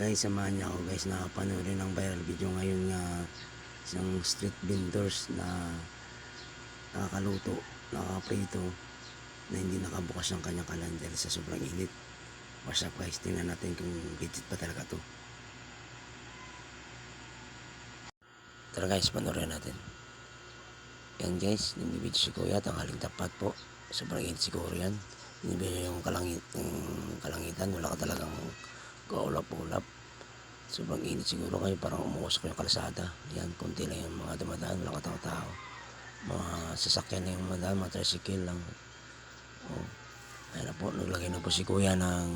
Guys, samahan niyo ako guys na panoorin ng viral video ngayon nga isang street vendors na nakakaluto, nakakaprito na hindi nakabukas ng kanyang kalan dahil sa sobrang init. What's up guys, tingnan natin kung legit pa talaga to. Tara guys, panoorin natin. Yan guys, nabibidyo si Kuya, tanghaling tapat po. Sobrang init siguro yan. Nabibidyo yung kalangit, yung kalangitan, wala ka talagang kaulap-ulap. Sobrang init siguro kayo, parang umuusok yung kalsada. Yan, konti lang yung mga dumadaan, wala ka tao Mga sasakyan na yung dumadaan, mga tricycle lang. Oh. Ayan na po, naglagay na po si Kuya ng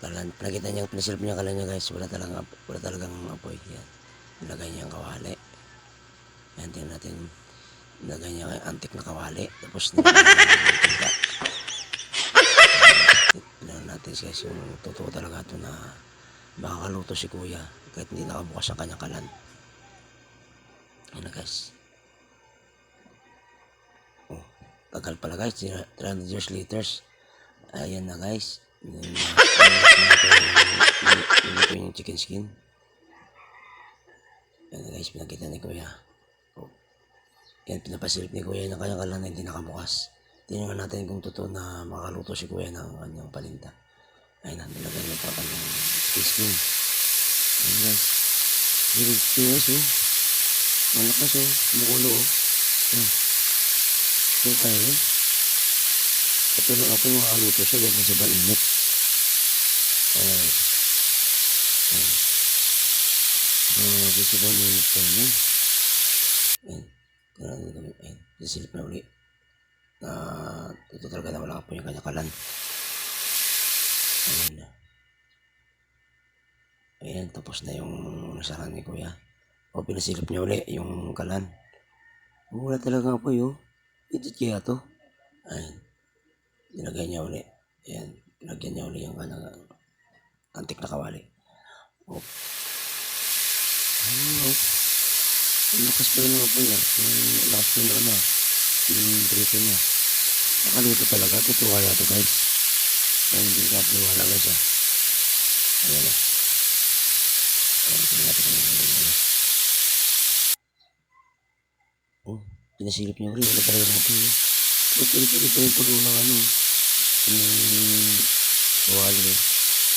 kalan. Nakita niya, pinasilip niya kalan niya guys, wala talagang, wala talagang apoy. Yan, nilagay niya ang kawali. Yan, tingnan natin. Nilagay niya ang antik na kawali. Tapos, nilagay niya natin guys yung totoo talaga ito na makakaluto si kuya kahit hindi nakabukas ang kanyang kalan. Na guys. Oh, tagal pala guys. 300 years later. Ayan na guys. Ito yung chicken skin. Ayan guys, pinakita ni kuya. Oh. Yan, pinapasilip ni kuya ng kanyang kalan na hindi nakabukas. Tingnan natin kung totoo na makaluto si kuya ng kanyang palinta. Ayun na, nilagay niya pa kanyang skin. Ayun guys. Hilig guys oh. Malakas oh. Kumukulo oh. Ayun. Ito tayo eh. Katulong ako yung makaluto siya dahil sa sobrang init. Ayun guys. Ayun. Oh, gusto ko yung init pa yun. eh. Ayun. Nyo kami. Ayun. Sisilip na uli. Na ito talaga na wala po yung kanya kalan. Ayun na. Ayan, tapos na yung nasaran ni Kuya. O, pinasilip niya uli yung kalan. Wala talaga po yun. Legit kaya to. Ayan. Nilagay niya uli. Ayan. Nilagyan niya uli yung kanyang antik na kawali. Oh. Ano? Ang lakas pa rin mga po niya. Ang lakas pa rin ano. Yung drito niya. Nakaluto talaga. Totoo kaya to guys. Kaya hindi ka guys ah. Ayan na. Ayan, natin ano. Oh, pinasilip niya rin. Wala talaga yun. Ba't pinipili pa yung pulo ng ano? Yung kawali eh.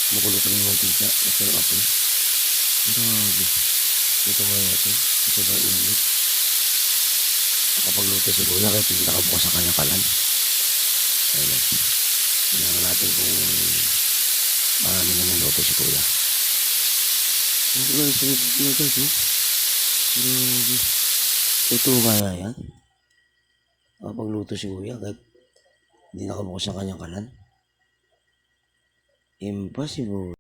Kumukulo pa rin yung mantika. Ito yung apoy. Grabe. Ito kaya ito. Ito ba init? Nakapagluto si Kuya kahit hindi nakabukas ang kanyang kalan. Ayun na. Tingnan natin kung marami na ng luto si Kuya. Oh guys, sarap na guys oh. Grabe. Ito kaya yan? Nakapagluto si Kuya kahit hindi nakabukas ang kanyang kalan. Impossible.